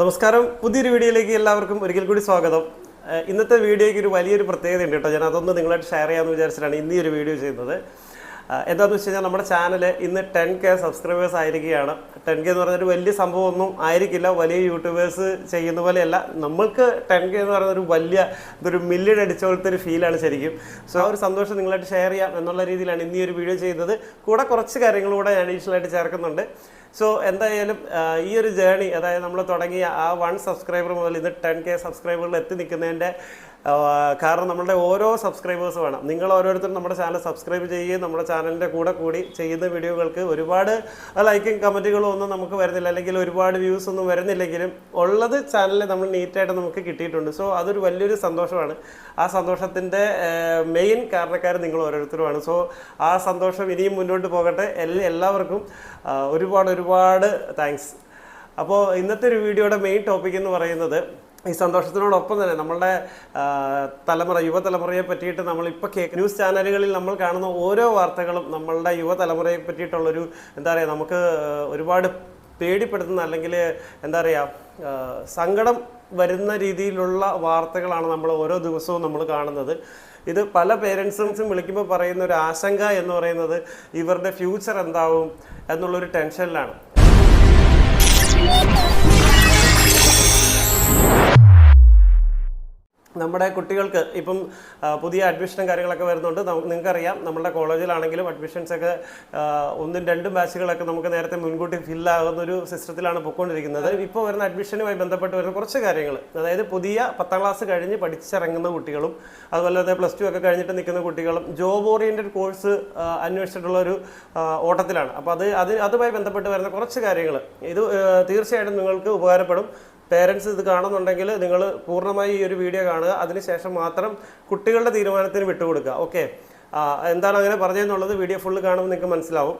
നമസ്കാരം. പുതിയൊരു വീഡിയോയിലേക്ക് എല്ലാവർക്കും ഒരിക്കൽ കൂടി സ്വാഗതം. ഇന്നത്തെ വീഡിയോയ്ക്ക് ഒരു വലിയൊരു പ്രത്യേകത ഉണ്ട് കേട്ടോ. ഞാൻ അതൊന്ന് നിങ്ങളായിട്ട് ഷെയർ ചെയ്യാമെന്ന് വിചാരിച്ചിട്ടാണ് ഇന്ന് ഈ ഒരു വീഡിയോ ചെയ്യുന്നത്. എന്താണെന്ന് വെച്ച് കഴിഞ്ഞാൽ നമ്മുടെ ചാനൽ ഇന്ന് ടെൻ കെ സബ്സ്ക്രൈബേഴ്സ് ആയിരിക്കുകയാണ്. ടെൻ കെ എന്ന് പറഞ്ഞൊരു വലിയ സംഭവമൊന്നും ആയിരിക്കില്ല. വലിയ യൂട്യൂബേഴ്സ് ചെയ്യുന്ന പോലെയല്ല. നമ്മൾക്ക് ടെൻ കെ എന്ന് പറയുന്ന ഒരു വലിയ ഇതൊരു മില്യൺ അടിച്ച പോലത്തെ ഒരു ഫീലാണ് ശരിക്കും. സോ ആ ഒരു സന്തോഷം നിങ്ങളായിട്ട് ഷെയർ ചെയ്യാം എന്നുള്ള രീതിയിലാണ് ഇന്ന് ഈ ഒരു വീഡിയോ ചെയ്യുന്നത്. കൂടെ കുറച്ച് കാര്യങ്ങളും കൂടെ ഞാൻ അഡീഷണലായിട്ട് ചേർക്കുന്നുണ്ട്. സോ എന്തായാലും ഈ ഒരു ജേണി അതായത് നമ്മൾ തുടങ്ങിയ ആ വൺ സബ്സ്ക്രൈബർ മുതൽ ഇത് ടെൻ കെ സബ്സ്ക്രൈബറിൽ എത്തി നിൽക്കുന്നതിന്റെ കാരണം നമ്മളുടെ ഓരോ സബ്സ്ക്രൈബേഴ്സ് വേണം. നിങ്ങൾ ഓരോരുത്തരും നമ്മുടെ ചാനൽ സബ്സ്ക്രൈബ് ചെയ്യുകയും നമ്മുടെ ചാനലിന്റെ കൂടെ കൂടി ചെയ്യുന്ന വീഡിയോകൾക്ക് ഒരുപാട് ലൈക്കും കമന്റുകളും ഒന്നും നമുക്ക് വരുന്നില്ല. അല്ലെങ്കിൽ ഒരുപാട് വ്യൂസ് ഒന്നും വരുന്നില്ലെങ്കിലും ഉള്ളത് ചാനലിൽ നമ്മൾ നീറ്റായിട്ട് നമുക്ക് കിട്ടിയിട്ടുണ്ട്. സോ അതൊരു വലിയൊരു സന്തോഷമാണ്. ആ സന്തോഷത്തിന്റെ മെയിൻ കാരണക്കാർ നിങ്ങൾ ഓരോരുത്തരുമാണ്. സോ ആ സന്തോഷം ഇനിയും മുന്നോട്ട് പോകട്ടെ. എല്ലാവർക്കും ഒരുപാട് ഒരുപാട് ഒരുപാട് താങ്ക്സ് അപ്പോൾ ഇന്നത്തെ ഒരു വീഡിയോയുടെ മെയിൻ ടോപ്പിക് എന്ന് പറയുന്നത് ഈ സന്തോഷത്തിനോടൊപ്പം തന്നെ നമ്മളുടെ തലമുറ യുവതലമുറയെ പറ്റിയിട്ട് നമ്മളിപ്പോൾ കേ ന്യൂസ് ചാനലുകളിൽ നമ്മൾ കാണുന്ന ഓരോ വാർത്തകളും നമ്മളുടെ യുവതലമുറയെ പറ്റിയിട്ടുള്ളൊരു എന്താ പറയുക നമുക്ക് ഒരുപാട് പേടിപ്പെടുത്തുന്ന അല്ലെങ്കിൽ എന്താ പറയുക സങ്കടം വരുന്ന രീതിയിലുള്ള വാർത്തകളാണ് നമ്മൾ ഓരോ ദിവസവും നമ്മൾ കാണുന്നത്. ഇത് പല പേരൻസും വിളിക്കുമ്പോൾ പറയുന്ന ഒരു ആശങ്ക എന്ന് പറയുന്നത് ഇവരുടെ ഫ്യൂച്ചർ എന്താവും എന്നുള്ളൊരു ടെൻഷനിലാണ്. നമ്മുടെ കുട്ടികൾക്ക് ഇപ്പം പുതിയ അഡ്മിഷനും കാര്യങ്ങളൊക്കെ വരുന്നുണ്ട്. നിങ്ങൾക്കറിയാം നമ്മുടെ കോളേജിലാണെങ്കിലും അഡ്മിഷൻസൊക്കെ ഒന്നും രണ്ടും ബാച്ചുകളൊക്കെ നമുക്ക് നേരത്തെ മുൻകൂട്ടി ഫില്ലാകുന്ന ഒരു സിസ്റ്റത്തിലാണ് പൊയ്ക്കൊണ്ടിരിക്കുന്നത് ഇപ്പോൾ വരുന്ന അഡ്മിഷനുമായി ബന്ധപ്പെട്ട് വരുന്ന കുറച്ച് കാര്യങ്ങൾ അതായത് പുതിയ പത്താം ക്ലാസ് കഴിഞ്ഞ് പഠിച്ചിറങ്ങുന്ന കുട്ടികളും അതുപോലെ തന്നെ പ്ലസ് ടു ഒക്കെ കഴിഞ്ഞിട്ട് നിൽക്കുന്ന കുട്ടികളും ജോബ് ഓറിയന്റഡ് കോഴ്സ് അന്വേഷിച്ചിട്ടുള്ള ഒരു ഓട്ടത്തിലാണ്. അപ്പോൾ അത് അത് അതുമായി ബന്ധപ്പെട്ട് വരുന്ന കുറച്ച് കാര്യങ്ങൾ ഇത് തീർച്ചയായിട്ടും നിങ്ങൾക്ക് ഉപകാരപ്പെടും. പേരൻസ് ഇത് കാണുന്നുണ്ടെങ്കിൽ നിങ്ങൾ പൂർണമായി ഈ ഒരു വീഡിയോ കാണുക. അതിനുശേഷം മാത്രം കുട്ടികളുടെ തീരുമാനത്തിന് വിട്ടുകൊടുക്കുക. ഓക്കെ എന്താണ് അങ്ങനെ പറഞ്ഞതെന്നുള്ളത് വീഡിയോ ഫുള്ള് കാണുമ്പോൾ നിങ്ങൾക്ക് മനസ്സിലാവും.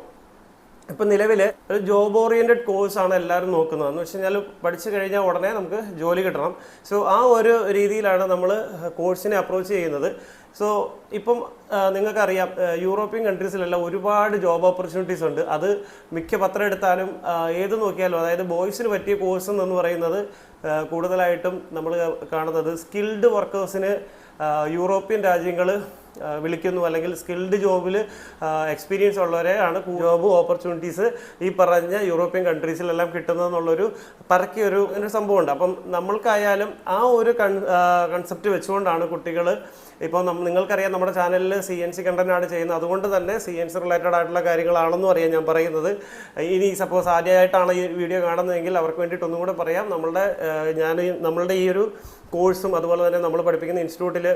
ഇപ്പം നിലവിൽ ഒരു ജോബ് ഓറിയന്റഡ് കോഴ്സാണ് എല്ലാവരും നോക്കുന്നത്. എന്ന് വെച്ച് കഴിഞ്ഞാൽ പഠിച്ചു കഴിഞ്ഞാൽ ഉടനെ നമുക്ക് ജോലി കിട്ടണം. സോ ആ ഒരു രീതിയിലാണ് നമ്മൾ കോഴ്സിനെ അപ്രോച്ച് ചെയ്യുന്നത്. സോ ഇപ്പം നിങ്ങൾക്കറിയാം യൂറോപ്യൻ കൺട്രീസിലെല്ലാം ഒരുപാട് ജോബ് ഓപ്പർച്യൂണിറ്റീസ് ഉണ്ട്. അത് മിക്ക പത്രം എടുത്താലും ഏത് നോക്കിയാലും അതായത് ബോയ്സിന് പറ്റിയ കോഴ്സ് എന്ന് പറയുന്നത് കൂടുതലായിട്ടും നമ്മൾ കാണുന്നത് സ്കിൽഡ് വർക്കേഴ്സിന് യൂറോപ്യൻ രാജ്യങ്ങൾ വിളിക്കുന്നു. അല്ലെങ്കിൽ സ്കിൽഡ് ജോബിൽ എക്സ്പീരിയൻസ് ഉള്ളവരെയാണ് ജോബ് ഓപ്പർച്യൂണിറ്റീസ് ഈ പറഞ്ഞ യൂറോപ്യൻ കൺട്രീസിലെല്ലാം കിട്ടുന്നതെന്നുള്ളൊരു പരക്കിയൊരു ഒരു സംഭവമുണ്ട്. അപ്പം നമ്മൾക്കായാലും ആ ഒരു കൺ കൺസെപ്റ്റ് വെച്ചുകൊണ്ടാണ് കുട്ടികൾ ഇപ്പോൾ നമ്മൾ നിങ്ങൾക്കറിയാം നമ്മുടെ ചാനലിൽ സി എൻ സി കണ്ടന്റാണ് ചെയ്യുന്നത്. അതുകൊണ്ട് തന്നെ സി എൻ സി റിലേറ്റഡ് ആയിട്ടുള്ള കാര്യങ്ങളാണെന്നും അറിയാം ഞാൻ പറയുന്നത്. ഇനി സപ്പോസ് ആദ്യമായിട്ടാണ് ഈ വീഡിയോ കാണുന്നതെങ്കിൽ അവർക്ക് വേണ്ടിയിട്ട് ഒന്നും കൂടെ പറയാം. നമ്മളുടെ ഞാൻ നമ്മളുടെ ഈ ഒരു കോഴ്സും അതുപോലെ തന്നെ നമ്മൾ പഠിപ്പിക്കുന്ന ഇൻസ്റ്റിറ്റ്യൂട്ടിൽ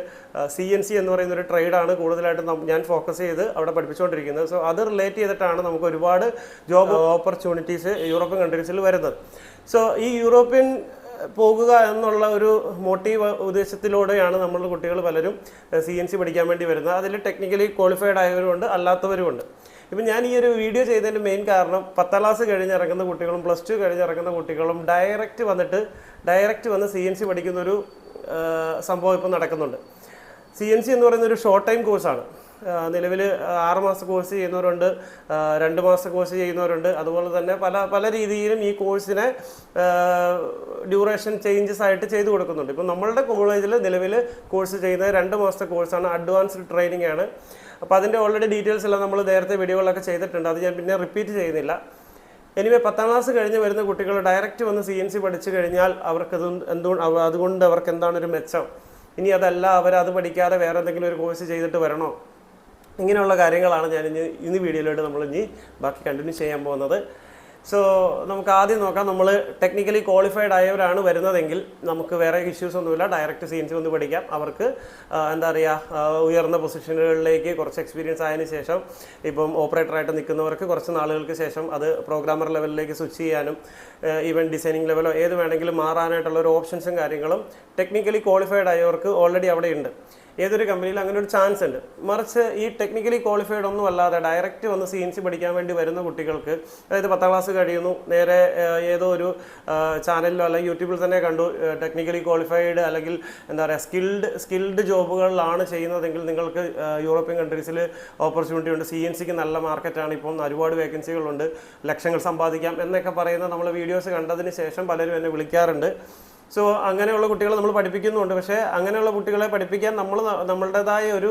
സി എൻ സി എന്ന് പറയുന്ന ഒരു ട്രേഡാണ് കൂടുതലായിട്ടും ഞാൻ ഫോക്കസ് ചെയ്ത് അവിടെ പഠിപ്പിച്ചുകൊണ്ടിരിക്കുന്നത്. സോ അത് റിലേറ്റ് ചെയ്തിട്ടാണ് നമുക്ക് ഒരുപാട് ജോബ് ഓപ്പർച്യൂണിറ്റീസ് യൂറോപ്യൻ കൺട്രീസിൽ വരുന്നത്. സോ ഈ യൂറോപ്യൻ പോകുക എന്നുള്ള ഒരു മോട്ടീവ് ഉദ്ദേശത്തിലൂടെയാണ് നമ്മൾ കുട്ടികൾ പലരും സി എൻ സി പഠിക്കാൻ വേണ്ടി വരുന്നത്. അതിൽ ടെക്നിക്കലി ക്വാളിഫൈഡ് ആയവരുമുണ്ട് അല്ലാത്തവരുമുണ്ട്. ഇപ്പം ഞാൻ ഈ ഒരു വീഡിയോ ചെയ്തതിന്റെ മെയിൻ കാരണം പത്താം ക്ലാസ് കഴിഞ്ഞിറങ്ങുന്ന കുട്ടികളും പ്ലസ് ടു കഴിഞ്ഞിറങ്ങുന്ന കുട്ടികളും ഡയറക്റ്റ് വന്നിട്ട് ഡയറക്റ്റ് വന്ന് സി എൻ സി പഠിക്കുന്നൊരു സംഭവം ഇപ്പം നടക്കുന്നുണ്ട്. സി എൻ സി എന്ന് പറയുന്ന ഒരു ഷോർട്ട് ടൈം കോഴ്സാണ് നിലവിൽ ആറുമാസ കോഴ്സ് ചെയ്യുന്നവരുണ്ട് രണ്ട് മാസ കോഴ്സ് ചെയ്യുന്നവരുണ്ട്. അതുപോലെ തന്നെ പല പല രീതിയിലും ഈ കോഴ്സിനെ ഡ്യൂറേഷൻ ചേഞ്ചസ് ആയിട്ട് ചെയ്തു കൊടുക്കുന്നുണ്ട്. ഇപ്പം നമ്മളുടെ കോളേജിൽ നിലവിൽ കോഴ്സ് ചെയ്യുന്നത് രണ്ട് മാസത്തെ കോഴ്സാണ് അഡ്വാൻസ്ഡ് ട്രെയിനിങ് ആണ്. അപ്പോൾ അതിന്റെ ഓൾറെഡി ഡീറ്റെയിൽസ് എല്ലാം നമ്മൾ നേരത്തെ വീഡിയോകളൊക്കെ ചെയ്തിട്ടുണ്ട്. അത് ഞാൻ പിന്നെ റിപ്പീറ്റ് ചെയ്യുന്നില്ല. എനിവേ പത്താം ക്ലാസ് കഴിഞ്ഞ് വരുന്ന കുട്ടികൾ ഡയറക്റ്റ് വന്ന് സി എൻ സി പഠിച്ചു കഴിഞ്ഞാൽ അവർക്കത് എന്തുകൊണ്ട് അതുകൊണ്ട് അവർക്ക് എന്താണ് ഒരു മെച്ചം? ഇനി അതല്ല അവർ അത് പഠിക്കാതെ വേറെ എന്തെങ്കിലും ഒരു കോഴ്സ് ചെയ്തിട്ട് വരണോ? ഇങ്ങനെയുള്ള കാര്യങ്ങളാണ് ഞാൻ ഇനി ഇന്ന് വീഡിയോയിലോട്ട് നമ്മൾ ഇനി ബാക്കി കണ്ടിന്യൂ ചെയ്യാൻ പോകുന്നത്. സോ നമുക്ക് ആദ്യം നോക്കാം. നമ്മൾ ടെക്നിക്കലി ക്വാളിഫൈഡ് ആയവരാണ് വരുന്നതെങ്കിൽ നമുക്ക് വേറെ ഇഷ്യൂസ് ഒന്നുമില്ല. ഡയറക്റ്റ് സി എൻ സി വന്ന് പഠിക്കാം. അവർക്ക് എന്താ പറയുക ഉയർന്ന പൊസിഷനുകളിലേക്ക് കുറച്ച് എക്സ്പീരിയൻസ് ആയതിനു ശേഷം ഇപ്പം ഓപ്പറേറ്ററായിട്ട് നിൽക്കുന്നവർക്ക് കുറച്ച് നാളുകൾക്ക് ശേഷം അത് പ്രോഗ്രാമർ ലെവലിലേക്ക് സ്വിച്ച് ചെയ്യാനും ഈവൻ ഡിസൈനിങ് ലെവലോ ഏത് വേണമെങ്കിലും മാറാനായിട്ടുള്ള ഒരു ഓപ്ഷൻസും കാര്യങ്ങളും ടെക്നിക്കലി ക്വാളിഫൈഡ് ആയവർക്ക് ഓൾറെഡി അവിടെ ഉണ്ട്. ഏതൊരു കമ്പനിയിലും അങ്ങനെ ഒരു ചാൻസ് ഉണ്ട്. മറിച്ച് ഈ ടെക്നിക്കലി ക്വാളിഫൈഡ് ഒന്നും അല്ലാതെ ഡയറക്റ്റ് വന്ന് സി എൻ സി പഠിക്കാൻ വേണ്ടി വരുന്ന കുട്ടികൾക്ക് അതായത് പത്താം ക്ലാസ് കഴിയുന്നു നേരെ ഏതോ ഒരു ചാനലിലോ അല്ലെങ്കിൽ യൂട്യൂബിൽ തന്നെ കണ്ടു ടെക്നിക്കലി ക്വാളിഫൈഡ് അല്ലെങ്കിൽ എന്താ പറയുക സ്കിൽഡ് സ്കിൽഡ് ജോബുകളിലാണ് ചെയ്യുന്നതെങ്കിൽ നിങ്ങൾക്ക് യൂറോപ്യൻ കൺട്രീസിൽ ഓപ്പർച്യൂണിറ്റി ഉണ്ട്. സി എൻ സിക്ക് നല്ല മാർക്കറ്റാണ് ഇപ്പം ഒരുപാട് വേക്കൻസികളുണ്ട് ലക്ഷങ്ങൾ സമ്പാദിക്കാം എന്നൊക്കെ പറയുന്ന നമ്മൾ വീഡിയോസ് കണ്ടതിന് ശേഷം പലരും എന്നെ വിളിക്കാറുണ്ട്. സോ അങ്ങനെയുള്ള കുട്ടികളെ നമ്മൾ പഠിപ്പിക്കുന്നുണ്ട്. പക്ഷേ അങ്ങനെയുള്ള കുട്ടികളെ പഠിപ്പിക്കാൻ നമ്മൾ നമ്മളുടേതായ ഒരു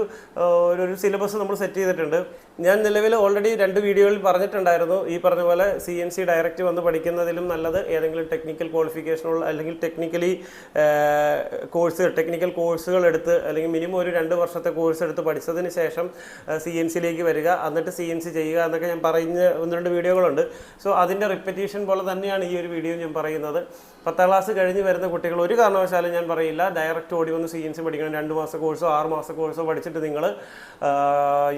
ഒരു- സിലബസ് നമ്മൾ സെറ്റ് ചെയ്തിട്ടുണ്ട്. ഞാൻ നിലവിൽ ഓൾറെഡി രണ്ട് വീഡിയോയിൽ പറഞ്ഞിട്ടുണ്ടായിരുന്നു. ഈ പറഞ്ഞ പോലെ സി എൻ സി ഡയറക്റ്റ് വന്ന് പഠിക്കുന്നതിലും നല്ലത് ഏതെങ്കിലും ടെക്നിക്കൽ ക്വാളിഫിക്കേഷനുള്ള അല്ലെങ്കിൽ ടെക്നിക്കലി കോഴ്സ് ടെക്നിക്കൽ കോഴ്സുകൾ എടുത്ത് അല്ലെങ്കിൽ മിനിമം ഒരു രണ്ട് വർഷത്തെ കോഴ്സ് എടുത്ത് പഠിച്ചതിന് ശേഷം സി എൻ സിയിലേക്ക് വരിക എന്നിട്ട് സി എൻ സി ചെയ്യുക എന്നൊക്കെ ഞാൻ പറയുന്ന ഒന്ന് രണ്ട് വീഡിയോകളുണ്ട് സോ അതിന്റെ റിപ്പറ്റീഷൻ പോലെ തന്നെയാണ് ഈ ഒരു വീഡിയോ ഞാൻ പറയുന്നത്. പത്താം ക്ലാസ് കഴിഞ്ഞ് വരുന്ന കുട്ടികൾ ഒരു കാരണവശാലും ഞാൻ പറയില്ല. ഡയറക്റ്റ് ഓടി വന്ന് സി എൻ സി പഠിക്കണം. രണ്ട് മാസ കോഴ്സോ ആറ് മാസ കോഴ്സോ പഠിച്ചിട്ട് നിങ്ങൾ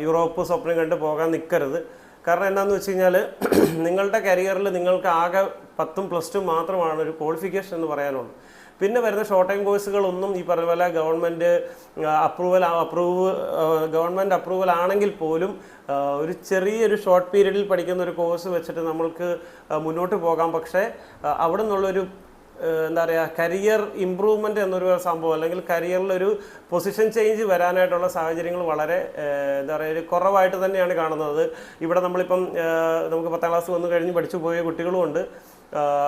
യൂറോപ്പ് സ്വപ്നം കണ്ട് പോകാൻ നിൽക്കരുത് കാരണം എന്താണെന്ന് വെച്ച് കഴിഞ്ഞാൽ നിങ്ങളുടെ കരിയറിൽ നിങ്ങൾക്ക് ആകെ പത്തും പ്ലസ് ടു മാത്രമാണ് ഒരു ക്വാളിഫിക്കേഷൻ എന്ന് പറയാനുള്ളത് പിന്നെ വരുന്ന ഷോർട്ട് ടൈം കോഴ്സുകളൊന്നും ഈ പറഞ്ഞ പോലെ government approval approve government approval ആണെങ്കിൽ പോലും ഒരു ചെറിയൊരു ഷോർട്ട് പീരീഡിൽ പഠിക്കുന്ന ഒരു കോഴ്സ് വെച്ചിട്ട് നമ്മൾക്ക് മുന്നോട്ട് പോകാം. പക്ഷേ അവിടെ നിന്നുള്ളൊരു എന്താ പറയുക കരിയർ ഇമ്പ്രൂവ്മെന്റ് എന്നൊരു സംഭവം അല്ലെങ്കിൽ കരിയറിലൊരു പൊസിഷൻ ചേഞ്ച് വരാനായിട്ടുള്ള സാഹചര്യങ്ങൾ വളരെ എന്താ പറയുക ഒരു കുറവായിട്ട് തന്നെയാണ് കാണുന്നത്. ഇവിടെ നമ്മളിപ്പം നമുക്ക് പത്താം ക്ലാസ് വന്നു കഴിഞ്ഞ് പഠിച്ചു പോയ കുട്ടികളുമുണ്ട്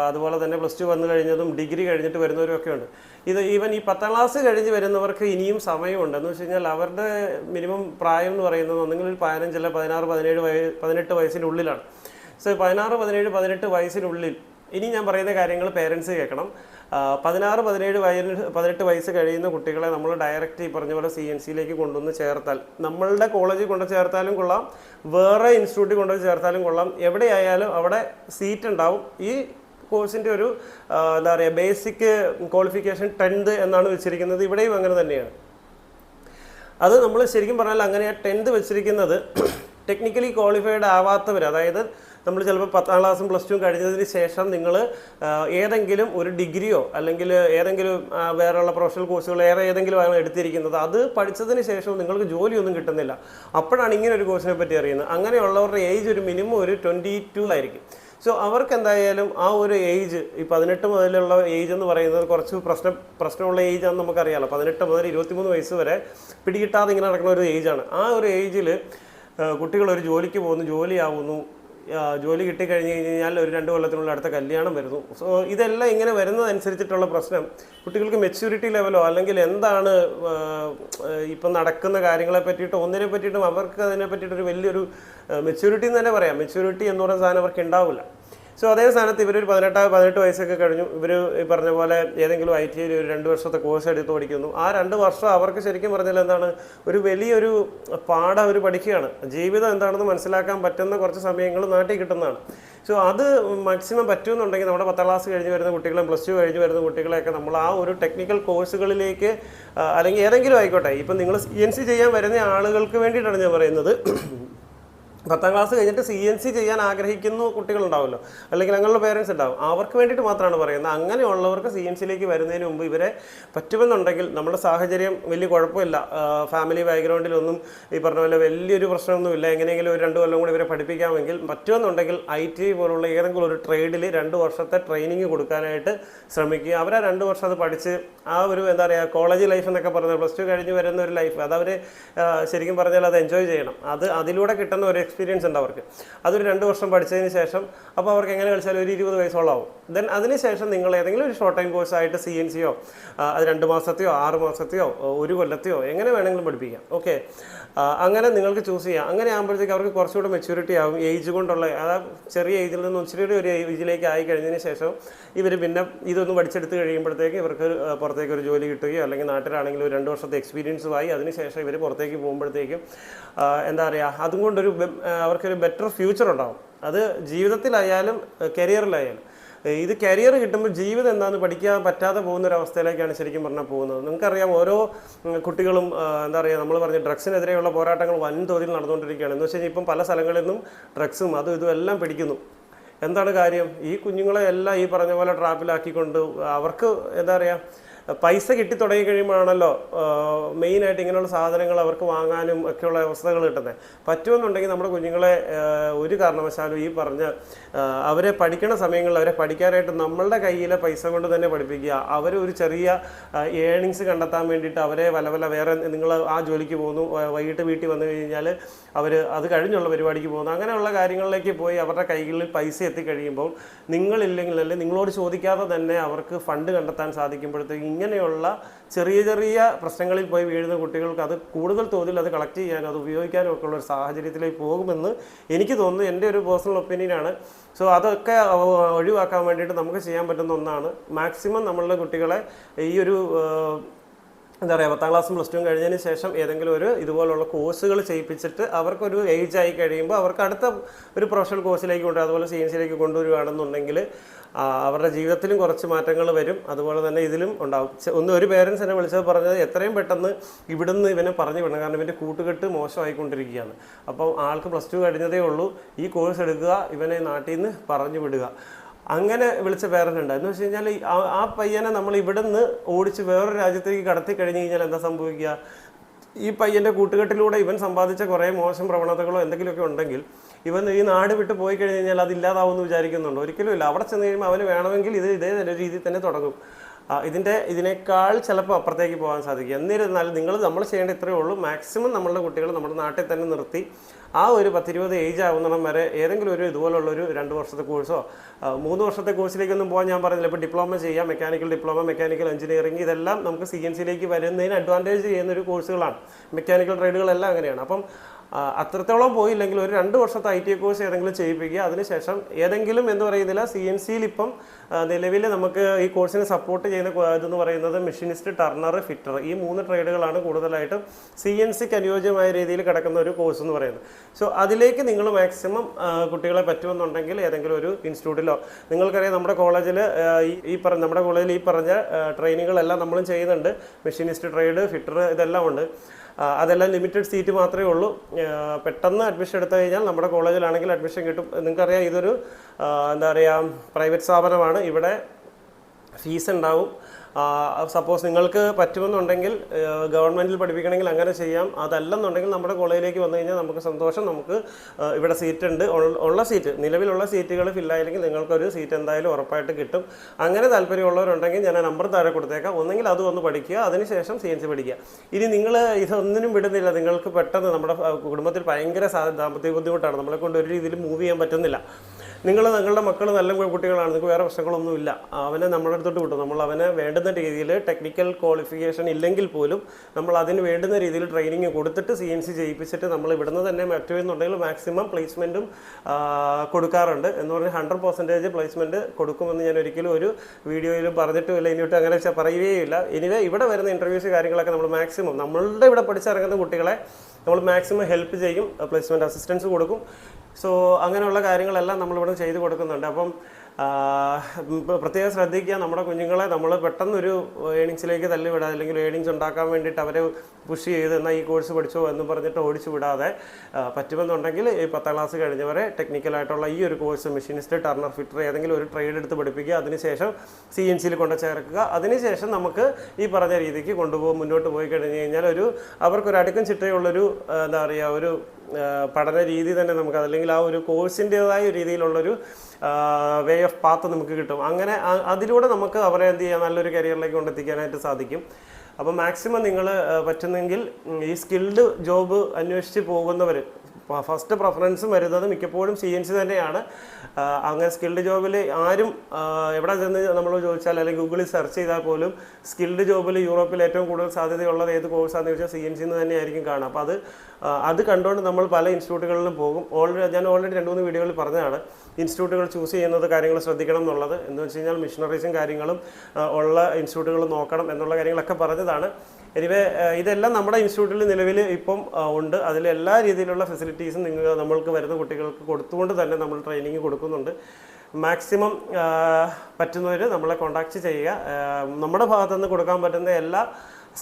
അതുപോലെ തന്നെ പ്ലസ് ടു വന്നു കഴിഞ്ഞതും ഡിഗ്രി കഴിഞ്ഞിട്ട് വരുന്നവരൊക്കെ ഉണ്ട്. ഇത് ഈവൻ ഈ പത്താം ക്ലാസ് കഴിഞ്ഞ് വരുന്നവർക്ക് ഇനിയും സമയമുണ്ട്. എന്ന് വെച്ച് കഴിഞ്ഞാൽ അവരുടെ മിനിമം പ്രായം എന്ന് പറയുന്നത് ഒന്നെങ്കിൽ ഒരു പതിനഞ്ചല്ല പതിനാറ് പതിനേഴ് വയ പതിനെട്ട് വയസ്സിനുള്ളിലാണ്. സോ പതിനാറ് പതിനേഴ് പതിനെട്ട് വയസ്സിനുള്ളിൽ ഇനി ഞാൻ പറയുന്ന കാര്യങ്ങൾ പേരൻസ് കേൾക്കണം. പതിനാറ് പതിനേഴ് വയസ്സിന് പതിനെട്ട് വയസ്സ് കഴിയുന്ന കുട്ടികളെ നമ്മൾ ഡയറക്റ്റ് ഈ പറഞ്ഞ പോലെ സി എൻ സിയിലേക്ക് കൊണ്ടുവന്ന് ചേർത്താൽ നമ്മളുടെ കോളേജിൽ കൊണ്ട് ചേർത്താലും കൊള്ളാം വേറെ ഇൻസ്റ്റിറ്റ്യൂട്ടിൽ കൊണ്ടുവന്ന് ചേർത്താലും കൊള്ളാം എവിടെയായാലും അവിടെ സീറ്റ് ഉണ്ടാവും. ഈ കോഴ്സിന്റെ ഒരു എന്താ പറയുക ബേസിക് ക്വാളിഫിക്കേഷൻ ടെൻത്ത് എന്നാണ് വെച്ചിരിക്കുന്നത്. ഇവിടെയും അങ്ങനെ തന്നെയാണ്. അത് നമ്മൾ ശരിക്കും പറഞ്ഞാൽ അങ്ങനെ ടെൻത്ത് വെച്ചിരിക്കുന്നത്. ടെക്നിക്കലി ക്വാളിഫൈഡ് ആവാത്തവർ അതായത് നമ്മൾ ചിലപ്പോൾ പത്താം ക്ലാസ്സും പ്ലസ് ടു കഴിഞ്ഞതിന് ശേഷം നിങ്ങൾ ഏതെങ്കിലും ഒരു ഡിഗ്രിയോ അല്ലെങ്കിൽ ഏതെങ്കിലും വേറെയുള്ള പ്രൊഫഷണൽ കോഴ്സുകൾ ഏറെ ഏതെങ്കിലും ആണ് എടുത്തിരിക്കുന്നത് അത് പഠിച്ചതിന് ശേഷം നിങ്ങൾക്ക് ജോലിയൊന്നും കിട്ടുന്നില്ല. അപ്പോഴാണ് ഇങ്ങനെ ഒരു കോഴ്സിനെ പറ്റി അറിയുന്നത്. അങ്ങനെയുള്ളവരുടെ ഏജ് ഒരു മിനിമം ഒരു ട്വന്റി ടു ആയിരിക്കും. സോ അവർക്ക് എന്തായാലും ആ ഒരു ഏജ് ഈ പതിനെട്ട് മുതലുള്ള ഏജ് എന്ന് പറയുന്നത് കുറച്ച് പ്രശ്നം പ്രശ്നമുള്ള ഏജ് ആണെന്ന് നമുക്കറിയാമല്ലോ പതിനെട്ട് മുതൽ ഇരുപത്തിമൂന്ന് വയസ്സ് വരെ പിടികിട്ടാതെ ഇങ്ങനെ നടക്കുന്ന ഒരു ഏജാണ്. ആ ഒരു ഏജിൽ കുട്ടികൾ ഒരു ജോലിക്ക് പോകുന്നു ജോലിയാവുന്നു ജോലി കിട്ടിക്കഴിഞ്ഞ് കഴിഞ്ഞാൽ ഒരു രണ്ട് കൊല്ലത്തിനുള്ള അടുത്ത കല്യാണം വരുന്നു. സോ ഇതെല്ലാം ഇങ്ങനെ വരുന്നതനുസരിച്ചിട്ടുള്ള പ്രശ്നം. കുട്ടികൾക്ക് മെച്യൂരിറ്റി ലെവലോ അല്ലെങ്കിൽ എന്താണ് ഇപ്പം നടക്കുന്ന കാര്യങ്ങളെ പറ്റിയിട്ടോ ഒന്നിനെ പറ്റിയിട്ടും അവർക്ക് അതിനെ പറ്റിയിട്ടൊരു വലിയൊരു മെച്യൂരിറ്റി എന്ന് തന്നെ പറയാം. മെച്യൂരിറ്റി എന്ന് പറയുന്ന സാധനം അവർക്ക് ഉണ്ടാവില്ല. സോ അതേ സ്ഥാനത്ത് ഇവരൊരു പതിനെട്ട് പതിനെട്ട് വയസ്സൊക്കെ കഴിഞ്ഞു. ഇവർ ഈ പറഞ്ഞ പോലെ ഏതെങ്കിലും ഐ ടി ഒരു രണ്ട് വർഷത്തെ കോഴ്സ് എടുത്ത് പഠിക്കുന്നു. ആ രണ്ട് വർഷം അവർക്ക് ശരിക്കും പറഞ്ഞാൽ എന്താണ്? ഒരു വലിയൊരു പാഠം അവർ പഠിക്കുകയാണ്. ജീവിതം എന്താണെന്ന് മനസ്സിലാക്കാൻ പറ്റുന്ന കുറച്ച് സമയങ്ങൾ നാട്ടിൽ കിട്ടുന്നതാണ്. സോ അത് മാക്സിമം പറ്റുമെന്നുണ്ടെങ്കിൽ നമ്മുടെ പത്താം ക്ലാസ് കഴിഞ്ഞ് വരുന്ന കുട്ടികളും പ്ലസ് ടു കഴിഞ്ഞ് വരുന്ന കുട്ടികളെയൊക്കെ നമ്മൾ ആ ഒരു ടെക്നിക്കൽ കോഴ്സുകളിലേക്ക് അല്ലെങ്കിൽ ഏതെങ്കിലും ആയിക്കോട്ടെ. ഇപ്പം നിങ്ങൾ സി എൻ സി ചെയ്യാൻ വരുന്ന ആളുകൾക്ക് വേണ്ടിയിട്ടാണ് ഞാൻ പറയുന്നത്. പത്താം ക്ലാസ് കഴിഞ്ഞിട്ട് സി എൻ സി ചെയ്യാൻ ആഗ്രഹിക്കുന്ന കുട്ടികളുണ്ടാവുമല്ലോ അല്ലെങ്കിൽ അങ്ങനെയുള്ള പേരൻസ് ഉണ്ടാവും. അവർക്ക് വേണ്ടിയിട്ട് മാത്രമാണ് പറയുന്നത്. അങ്ങനെയുള്ളവർക്ക് സി എൻ സിയിലേക്ക് വരുന്നതിന് മുമ്പ് ഇവരെ പറ്റുമെന്നുണ്ടെങ്കിൽ നമ്മുടെ സാഹചര്യം വലിയ കുഴപ്പമില്ല. ഫാമിലി ബാക്ക്ഗ്രൗണ്ടിലൊന്നും ഈ പറഞ്ഞ പോലെ വലിയൊരു പ്രശ്നമൊന്നുമില്ല എങ്ങനെയെങ്കിലും ഒരു രണ്ട് കൊല്ലം കൂടി ഇവരെ പഠിപ്പിക്കാമെങ്കിൽ പറ്റുമെന്നുണ്ടെങ്കിൽ ഐ ടി പോലുള്ള ഏതെങ്കിലും ഒരു ട്രേഡിൽ രണ്ട് വർഷത്തെ ട്രെയിനിങ് കൊടുക്കാനായിട്ട് ശ്രമിക്കുക. അവർ ആ രണ്ട് വർഷം അത് പഠിച്ച് ആ ഒരു എന്താ പറയുക കോളേജ് ലൈഫ് എന്നൊക്കെ പറഞ്ഞാൽ പ്ലസ് ടു കഴിഞ്ഞ് വരുന്ന ഒരു ലൈഫ് അത് അവർ ശരിക്കും പറഞ്ഞാൽ അത് എൻജോയ് ചെയ്യണം. അത് അതിലൂടെ കിട്ടുന്ന ഒരു എക്സ്പീരിയൻസ് ഉണ്ട് അവർക്ക്. അതൊരു രണ്ട് വർഷം പഠിച്ചതിന് ശേഷം അപ്പോൾ അവർക്ക് എങ്ങനെ കളിച്ചാലും ഒരു ഇരുപത് വയസ്സോളാവും. ദെൻ അതിനുശേഷം നിങ്ങൾ ഏതെങ്കിലും ഒരു ഷോർട്ട് ടൈം കോഴ്സായിട്ട് സി എൻ സിയോ അത് രണ്ട് മാസത്തെയോ ആറ് മാസത്തെയോ ഒരു കൊല്ലത്തെയോ എങ്ങനെ വേണമെങ്കിലും പഠിപ്പിക്കാം. ഓക്കെ അങ്ങനെ നിങ്ങൾക്ക് ചൂസ് ചെയ്യാം. അങ്ങനെ ആകുമ്പോഴത്തേക്ക് അവർക്ക് കുറച്ചുകൂടെ മെച്യൂരിറ്റി ആവും. ഏജ് കൊണ്ടുള്ള ആ ചെറിയ ഏജിൽ നിന്ന് ഇച്ചിരി ഒരു ഏജിലേക്ക് ആയി കഴിഞ്ഞതിന് ശേഷം ഇവർ പിന്നെ ഇതൊന്ന് പഠിച്ചെടുത്ത് കഴിയുമ്പോഴത്തേക്ക് ഇവർക്ക് പുറത്തേക്ക് ഒരു ജോലി കിട്ടുകയോ അല്ലെങ്കിൽ നാട്ടിലാണെങ്കിൽ ഒരു രണ്ട് വർഷത്തെ എക്സ്പീരിയൻസുമായി അതിനുശേഷം ഇവർ പുറത്തേക്ക് പോകുമ്പോഴത്തേക്കും എന്താ പറയുക അതും കൊണ്ടൊരു അവർക്കൊരു ബെറ്റർ ഫ്യൂച്ചർ ഉണ്ടാവും. അത് ജീവിതത്തിലായാലും കരിയറിലായാലും ഇത് കരിയർ കിട്ടുമ്പോൾ ജീവിതം എന്താണെന്ന് പഠിക്കാൻ പറ്റാതെ പോകുന്ന ഒരു അവസ്ഥയിലേക്കാണ് ശരിക്കും പറഞ്ഞാൽ പോകുന്നത്. നിങ്ങൾക്കറിയാം ഓരോ കുട്ടികളും എന്താ പറയുക നമ്മൾ പറഞ്ഞ ഡ്രഗ്സിനെതിരെയുള്ള പോരാട്ടങ്ങൾ വൻതോതിൽ നടന്നുകൊണ്ടിരിക്കുകയാണ്. എന്ന് വെച്ച് കഴിഞ്ഞാൽ ഇപ്പം പല സ്ഥലങ്ങളിൽ നിന്നും ഡ്രഗ്സും അതും ഇതും എല്ലാം പിടിക്കുന്നു. എന്താണ് കാര്യം? ഈ കുഞ്ഞുങ്ങളെ എല്ലാം ഈ പറഞ്ഞ പോലെ ട്രാപ്പിലാക്കിക്കൊണ്ട് അവർക്ക് എന്താ പറയുക പൈസ കിട്ടി തുടങ്ങി കഴിയുമ്പോഴാണല്ലോ മെയിനായിട്ട് ഇങ്ങനെയുള്ള സാധനങ്ങൾ അവർക്ക് വാങ്ങാനും ഒക്കെയുള്ള അവസ്ഥകൾ കിട്ടുന്നത്. പറ്റുമെന്നുണ്ടെങ്കിൽ നമ്മുടെ കുഞ്ഞുങ്ങളെ ഒരു കാരണവശാലും ഈ പറഞ്ഞ അവരെ പഠിക്കണ സമയങ്ങളിൽ അവരെ പഠിക്കാനായിട്ട് നമ്മളുടെ കയ്യിലെ പൈസ കൊണ്ട് തന്നെ പഠിപ്പിക്കുക. അവരെ ഒരു ചെറിയ ഏണിങ്സ് കണ്ടെത്താൻ വേണ്ടിയിട്ട് അവരെ വല വല വേറെ നിങ്ങൾ ആ ജോലിക്ക് പോകുന്നു വൈകിട്ട് വീട്ടിൽ വന്നു കഴിഞ്ഞാൽ അവർ അത് കഴിഞ്ഞുള്ള പരിപാടിക്ക് പോകുന്നു. അങ്ങനെയുള്ള കാര്യങ്ങളിലേക്ക് പോയി അവരുടെ കൈകളിൽ പൈസ എത്തിക്കഴിയുമ്പോൾ നിങ്ങളില്ലെങ്കിൽ നിങ്ങളോട് ചോദിക്കാതെ തന്നെ അവർക്ക് ഫണ്ട് കണ്ടെത്താൻ സാധിക്കുമ്പോഴത്തേക്ക് ഇങ്ങനെയുള്ള ചെറിയ ചെറിയ പ്രശ്നങ്ങളിൽ പോയി വീഴുന്ന കുട്ടികൾക്ക് അത് കൂടുതൽ തോതിൽ അത് കളക്ട് ചെയ്യാനും അത് ഉപയോഗിക്കാനും ഒക്കെ ഉള്ള ഒരു സാഹചര്യത്തിലേക്ക് പോകുമെന്ന് എനിക്ക് തോന്നുന്നു. എന്റെ ഒരു പേഴ്സണൽ ഒപ്പീനിയനാണ് സോ അതൊക്കെ ഒഴിവാക്കാൻ വേണ്ടിയിട്ട് നമുക്ക് ചെയ്യാൻ പറ്റുന്ന ഒന്നാണ്. മാക്സിമം നമ്മളുടെ കുട്ടികളെ ഈ ഒരു എന്താ പറയുക പത്താം ക്ലാസ്സും പ്ലസ് ടുവും കഴിഞ്ഞതിന് ശേഷം ഏതെങ്കിലും ഒരു ഇതുപോലുള്ള കോഴ്സുകൾ ചെയ്യിപ്പിച്ചിട്ട് അവർക്കൊരു ഏജ് ആയി കഴിയുമ്പോൾ അവർക്ക് അടുത്ത ഒരു പ്രൊഫഷണൽ കോഴ്സിലേക്ക് കൊണ്ടുവരും. അതുപോലെ സി എൻ സിയിലേക്ക് കൊണ്ടുവരികയാണെന്നുണ്ടെങ്കിൽ അവരുടെ ജീവിതത്തിലും കുറച്ച് മാറ്റങ്ങൾ വരും. അതുപോലെ തന്നെ ഇതിലും ഉണ്ടാവും. ഒന്ന് ഒരു പേരൻസ് എന്നെ വിളിച്ചത് പറഞ്ഞത് എത്രയും പെട്ടെന്ന് ഇവിടുന്ന് ഇവനെ പറഞ്ഞു വിടണം. കാരണം ഇവന്റെ കൂട്ടുകെട്ട് മോശമായിക്കൊണ്ടിരിക്കുകയാണ്. അപ്പം ആൾക്ക് പ്ലസ് ടു കഴിഞ്ഞതേ ഉള്ളൂ. ഈ കോഴ്സ് എടുക്കുക ഇവനെ നാട്ടിൽ നിന്ന് പറഞ്ഞു വിടുക. അങ്ങനെ വിളിച്ച പേരന്റ് ഉണ്ട്. എന്ന് വെച്ച് കഴിഞ്ഞാൽ ആ- പയ്യനെ നമ്മൾ ഇവിടുന്ന് ഓടിച്ച് വേറൊരു രാജ്യത്തേക്ക് കടത്തി കഴിഞ്ഞ് കഴിഞ്ഞാൽ എന്താ സംഭവിക്കുക? ഈ പയ്യന്റെ കൂട്ടുകെട്ടിലൂടെ ഇവൻ സമ്പാദിച്ച കുറേ മോശം പ്രവണതകളോ എന്തെങ്കിലുമൊക്കെ ഉണ്ടെങ്കിൽ ഇവൻ ഈ നാട് വിട്ട് പോയി കഴിഞ്ഞ് കഴിഞ്ഞാൽ അത് ഇല്ലാതാവുമെന്ന് വിചാരിക്കുന്നുണ്ടോ. ഒരിക്കലും ഇല്ല. അവിടെ ചെന്ന് കഴിയുമ്പോൾ അവന് വേണമെങ്കിൽ ഇത് ഇതേ രീതിയിൽ തന്നെ തുടങ്ങും. ഇതിന്റെ ഇതിനേക്കാൾ ചിലപ്പോൾ അപ്പുറത്തേക്ക് പോകാൻ സാധിക്കും. എന്നിരുന്നാലും നിങ്ങൾ നമ്മൾ ചെയ്യേണ്ട ഇത്രയേ ഉള്ളൂ. മാക്സിമം നമ്മളുടെ കുട്ടികൾ നമ്മുടെ നാട്ടിൽ തന്നെ നിർത്തി ആ ഒരു പത്തിരുപത് ഏജ് ആവുന്നിടം വരെ ഏതെങ്കിലും ഒരു ഇതുപോലുള്ള ഒരു രണ്ട് വർഷത്തെ കോഴ്സോ മൂന്ന് വർഷത്തെ കോഴ്സിലേക്കൊന്നും പോകാൻ ഞാൻ പറഞ്ഞില്ല. ഇപ്പോൾ ഡിപ്ലോമ ചെയ്യാം മെക്കാനിക്കൽ ഡിപ്ലോമ മെക്കാനിക്കൽ എഞ്ചിനീയറിംഗ് ഇതെല്ലാം നമുക്ക് സി എൻ സിയിലേക്ക് വരുന്നതിന് അഡ്വാന്റേജ് ചെയ്യുന്ന ഒരു കോഴ്സുകളാണ് മെക്കാനിക്കൽ ട്രേഡുകളെല്ലാം അങ്ങനെയാണ്. അപ്പം അത്രത്തോളം പോയില്ലെങ്കിൽ ഒരു രണ്ട് വർഷത്തെ ഐ ടി കോഴ്സ് ഏതെങ്കിലും ചെയ്യിപ്പിക്കുക. അതിനുശേഷം ഏതെങ്കിലും എന്ന് പറയുന്നില്ല സി എൻ സിയിൽ ഇപ്പം നിലവിൽ നമുക്ക് ഈ കോഴ്സിനെ സപ്പോർട്ട് ചെയ്യുന്ന ഇതെന്ന് പറയുന്നത് മെഷീനിസ്റ്റ് ടർണർ ഫിറ്റർ ഈ മൂന്ന് ട്രേഡുകളാണ് കൂടുതലായിട്ടും സി എൻ സിക്ക് അനുയോജ്യമായ രീതിയിൽ കിടക്കുന്ന ഒരു കോഴ്സ് എന്ന് പറയുന്നത്. സോ അതിലേക്ക് നിങ്ങൾ മാക്സിമം കുട്ടികളെ പറ്റുമെന്നുണ്ടെങ്കിൽ ഏതെങ്കിലും ഒരു ഇൻസ്റ്റിറ്റ്യൂട്ടിലോ നിങ്ങൾക്കറിയാം നമ്മുടെ കോളേജിൽ ഈ പറഞ്ഞ നമ്മുടെ കോളേജിൽ ഈ പറഞ്ഞ ട്രെയിനിങ്ങുകളെല്ലാം നമ്മളും ചെയ്യുന്നുണ്ട്. മെഷീനിസ്റ്റ് ട്രേഡ് ഫിറ്റർ ഇതെല്ലാം ഉണ്ട്. അതെല്ലാം ലിമിറ്റഡ് സീറ്റ് മാത്രമേ ഉള്ളൂ. പെട്ടെന്ന് അഡ്മിഷൻ എടുത്തു കഴിഞ്ഞാൽ നമ്മുടെ കോളേജിലാണെങ്കിൽ അഡ്മിഷൻ കിട്ടും. നിങ്ങൾക്കറിയാം ഇതൊരു എന്താ പറയുക പ്രൈവറ്റ് സ്ഥാപനമാണ്. ഇവിടെ ഫീസ് ഉണ്ടാവും. സപ്പോസ് നിങ്ങൾക്ക് പറ്റുമെന്നുണ്ടെങ്കിൽ ഗവൺമെന്റിൽ പഠിപ്പിക്കണമെങ്കിൽ അങ്ങനെ ചെയ്യാം. അതല്ലെന്നുണ്ടെങ്കിൽ നമ്മുടെ കോളേജിലേക്ക് വന്നു കഴിഞ്ഞാൽ നമുക്ക് സന്തോഷം. നമുക്ക് ഇവിടെ സീറ്റ് ഉണ്ട് ഉള്ള സീറ്റ് നിലവിലുള്ള സീറ്റുകൾ ഫില്ലായില്ലെങ്കിൽ നിങ്ങൾക്കൊരു സീറ്റ് എന്തായാലും ഉറപ്പായിട്ട് കിട്ടും. അങ്ങനെ താല്പര്യമുള്ളവരുണ്ടെങ്കിൽ ഞാൻ നമ്പർ താഴെ കൊടുത്തേക്കാം. ഒന്നെങ്കിൽ അത് വന്ന് പഠിക്കുക. അതിനുശേഷം സി എൻ സി പഠിക്കുക. ഇനി നിങ്ങൾ ഇതൊന്നിനും വിടുന്നില്ല. നിങ്ങൾക്ക് പെട്ടെന്ന് നമ്മുടെ കുടുംബത്തിൽ ഭയങ്കര സാ- ദാമ്പത്യ ബുദ്ധിമുട്ടാണ്. നമ്മളെ കൊണ്ട് ഒരു രീതിയിൽ മൂവ് ചെയ്യാൻ പറ്റുന്നില്ല. നിങ്ങൾ നിങ്ങളുടെ മക്കൾ നല്ല കുട്ടികളാണ്. നിങ്ങൾക്ക് വേറെ പ്രശ്നങ്ങളൊന്നുമില്ല. അവനെ നമ്മുടെ അടുത്തോട്ട് വിട്ടു. നമ്മൾ അവനെ വേണ്ടുന്ന രീതിയിൽ ടെക്നിക്കൽ ക്വാളിഫിക്കേഷൻ ഇല്ലെങ്കിൽ പോലും നമ്മൾ അതിന് വേണ്ടുന്ന രീതിയിൽ ട്രെയിനിങ് കൊടുത്തിട്ട് സി എൻ സി ചെയ്യിപ്പിച്ചിട്ട് നമ്മൾ ഇവിടുന്ന് തന്നെ മറ്റു എന്നുണ്ടെങ്കിൽ മാക്സിമം പ്ലേസ്മെന്റും കൊടുക്കാറുണ്ട്. എന്ന് പറഞ്ഞാൽ ഹൺഡ്രഡ് പെർസെന്റേജ് പ്ലേസ്മെന്റ് കൊടുക്കുമെന്ന് ഞാൻ ഒരിക്കലും ഒരു വീഡിയോയിലും പറഞ്ഞിട്ടുമില്ല. ഇനിയിട്ട് അങ്ങനെ പറയുകയില്ല ഇനിവേ ഇവിടെ വരുന്ന ഇന്റർവ്യൂസ് കാര്യങ്ങളൊക്കെ നമ്മൾ മാക്സിമം നമ്മളുടെ ഇവിടെ പഠിച്ചിറങ്ങുന്ന കുട്ടികളെ നമ്മൾ മാക്സിമം ഹെൽപ്പ് ചെയ്യും. പ്ലേസ്മെന്റ് അസിസ്റ്റൻസ് കൊടുക്കും. സോ അങ്ങനെയുള്ള കാര്യങ്ങളെല്ലാം നമ്മളിവിടെ ചെയ്തു കൊടുക്കുന്നുണ്ട്. അപ്പം പ്രത്യേകം ശ്രദ്ധിക്കുക നമ്മുടെ കുഞ്ഞുങ്ങളെ നമ്മൾ പെട്ടെന്നൊരു ഏണിങ്സിലേക്ക് തള്ളിവിടാതെ അല്ലെങ്കിൽ ഏണിങ്സ് ഉണ്ടാക്കാൻ വേണ്ടിയിട്ട് അവരെ പുഷ് ചെയ്ത് എന്നാൽ ഈ കോഴ്സ് പഠിച്ചോ എന്ന് പറഞ്ഞിട്ട് ഓടിച്ചു വിടാതെ പറ്റുമെന്നുണ്ടെങ്കിൽ ഈ പത്താം ക്ലാസ് കഴിഞ്ഞവരെ ടെക്നിക്കലായിട്ടുള്ള ഈ ഒരു കോഴ്സ് മെഷീനിസ്റ്റ് ടർണർ ഫിറ്റർ ഏതെങ്കിലും ഒരു ട്രേഡ് എടുത്ത് പഠിപ്പിക്കുക. അതിനുശേഷം സി എൻ സിയിൽ കൊണ്ട് ചേർക്കുക. അതിനുശേഷം നമുക്ക് ഈ പറഞ്ഞ രീതിക്ക് കൊണ്ടുപോകും മുന്നോട്ട് പോയി കഴിഞ്ഞ് കഴിഞ്ഞാൽ ഒരു അവർക്കൊരു അടുക്കും ചിട്ടയുള്ളൊരു എന്താ പറയുക ഒരു പഠന രീതി തന്നെ നമുക്ക് അല്ലെങ്കിൽ ആ ഒരു കോഴ്സിന്റെതായ രീതിയിലുള്ളൊരു വേ ഓഫ് പാത്ത് നമുക്ക് കിട്ടും. അങ്ങനെ അതിലൂടെ നമുക്ക് അവരെ എന്ത് ചെയ്യാം നല്ലൊരു കരിയറിലേക്ക് കൊണ്ടെത്തിക്കാനായിട്ട് സാധിക്കും. അപ്പോൾ മാക്സിമം നിങ്ങൾ പറ്റുന്നെങ്കിൽ ഈ സ്കിൽഡ് ജോബ് അന്വേഷിച്ച് പോകുന്നവർ ഫസ്റ്റ് പ്രിഫറൻസും വരുന്നത് മിക്കപ്പോഴും സി എൻ സി തന്നെയാണ്. അങ്ങനെ സ്കിൽഡ് ജോബിൽ ആരും എവിടെ ചെന്ന് നമ്മൾ ചോദിച്ചാൽ അല്ലെങ്കിൽ ഗൂഗിളിൽ സെർച്ച് ചെയ്താൽ പോലും സ്കിൽഡ് ജോബിൽ യൂറോപ്പിൽ ഏറ്റവും കൂടുതൽ സാധ്യതയുള്ളത് ഏത് കോഴ്സാണെന്ന് ചോദിച്ചാൽ സി എൻ സി എന്ന് തന്നെയായിരിക്കും കാണുക. അപ്പോൾ അത് അത് കണ്ടുകൊണ്ട് നമ്മൾ പല ഇൻസ്റ്റിറ്റ്യൂട്ടുകളിലും പോകും. ഓൾറെഡി ഞാൻ ഓൾറെഡി രണ്ട് മൂന്ന് വീഡിയോകളിൽ പറഞ്ഞതാണ് ഇൻസ്റ്റിറ്റ്യൂട്ടുകൾ ചൂസ് ചെയ്യുന്നത് കാര്യങ്ങൾ ശ്രദ്ധിക്കണം എന്നുള്ളത്. എന്ന് വെച്ച് കഴിഞ്ഞാൽ മിഷണറീസും കാര്യങ്ങളും ഉള്ള ഇൻസ്റ്റിറ്റ്യൂട്ടുകൾ നോക്കണം എന്നുള്ള കാര്യങ്ങളൊക്കെ പറഞ്ഞതാണ്. എനിവേ ഇതെല്ലാം നമ്മുടെ ഇൻസ്റ്റിറ്റ്യൂട്ടിൽ നിലവിൽ ഇപ്പം ഉണ്ട്. അതിൽ എല്ലാ രീതിയിലുള്ള ഫെസിലിറ്റീസും നിങ്ങൾ നമ്മൾക്ക് വരുന്ന കുട്ടികൾക്ക് കൊടുത്തുകൊണ്ട് തന്നെ നമ്മൾ ട്രെയിനിങ് കൊടുക്കുന്നുണ്ട്. മാക്സിമം പറ്റുന്നവർ നമ്മളെ കോണ്ടാക്ട് ചെയ്യുക. നമ്മുടെ ഭാഗത്തുനിന്ന് കൊടുക്കാൻ പറ്റുന്ന എല്ലാ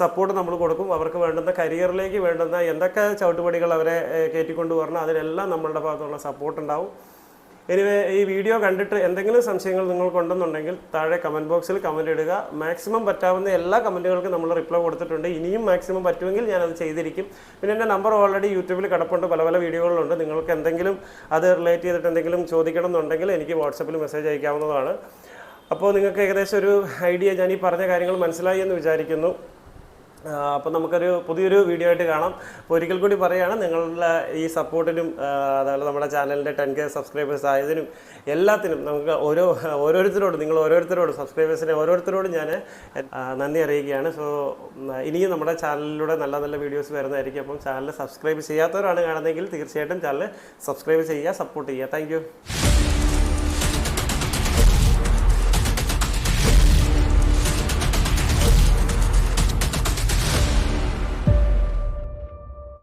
സപ്പോർട്ട് നമ്മൾ കൊടുക്കും. അവർക്ക് വേണ്ടുന്ന കരിയറിലേക്ക് വേണ്ടുന്ന എന്തൊക്കെ ചവിട്ടുപടികൾ അവരെ കയറ്റിക്കൊണ്ട് വരണം അതിനെല്ലാം നമ്മളുടെ ഭാഗത്തുള്ള സപ്പോർട്ട് ഉണ്ടാവും. എനിവേ ഈ വീഡിയോ കണ്ടിട്ട് എന്തെങ്കിലും സംശയങ്ങൾ നിങ്ങൾക്കുണ്ടെന്നുണ്ടെങ്കിൽ താഴെ കമന്റ് ബോക്സിൽ കമന്റ് ഇടുക. മാക്സിമം പറ്റാവുന്ന എല്ലാ കമന്റുകൾക്കും നമ്മൾ റിപ്ലൈ കൊടുത്തിട്ടുണ്ട്. ഇനിയും മാക്സിമം പറ്റുമെങ്കിൽ ഞാനത് ചെയ്തിരിക്കും. പിന്നെ എന്റെ നമ്പർ ഓൾറെഡി യൂട്യൂബിൽ കിടപ്പുണ്ട്. പല പല വീഡിയോകളുണ്ട്. നിങ്ങൾക്ക് എന്തെങ്കിലും അത് റിലേറ്റ് ചെയ്തിട്ട് എന്തെങ്കിലും ചോദിക്കണം എന്നുണ്ടെങ്കിൽ എനിക്ക് വാട്സപ്പിൽ മെസ്സേജ് അയക്കാവുന്നതാണ്. അപ്പോൾ നിങ്ങൾക്ക് ഏകദേശം ഒരു ഐഡിയ ഞാൻ ഈ പറഞ്ഞ കാര്യങ്ങൾ മനസ്സിലായി എന്ന് വിചാരിക്കുന്നു. അപ്പോൾ നമുക്കൊരു പുതിയൊരു വീഡിയോ ആയിട്ട് കാണാം. അപ്പോൾ ഒരിക്കൽ കൂടി പറയുകയാണ് നിങ്ങളുടെ ഈ സപ്പോർട്ടിനും അതുപോലെ നമ്മുടെ ചാനലിന്റെ ടെൻ കെ സബ്സ്ക്രൈബേഴ്സ് ആയതിനും എല്ലാത്തിനും നമുക്ക് ഓരോ ഓരോരുത്തരോടും നിങ്ങൾ ഓരോരുത്തരോടും സബ്സ്ക്രൈബേഴ്സിനെ ഓരോരുത്തരോടും ഞാൻ നന്ദി അറിയിക്കുകയാണ്. സോ ഇനിയും നമ്മുടെ ചാനലിലൂടെ നല്ല നല്ല വീഡിയോസ് വരുന്നതായിരിക്കും. അപ്പം ചാനൽ സബ്സ്ക്രൈബ് ചെയ്യാത്തവരാണ് കാണുന്നതെങ്കിൽ തീർച്ചയായിട്ടും ചാനൽ സബ്സ്ക്രൈബ് ചെയ്യുക സപ്പോർട്ട് ചെയ്യുക. താങ്ക്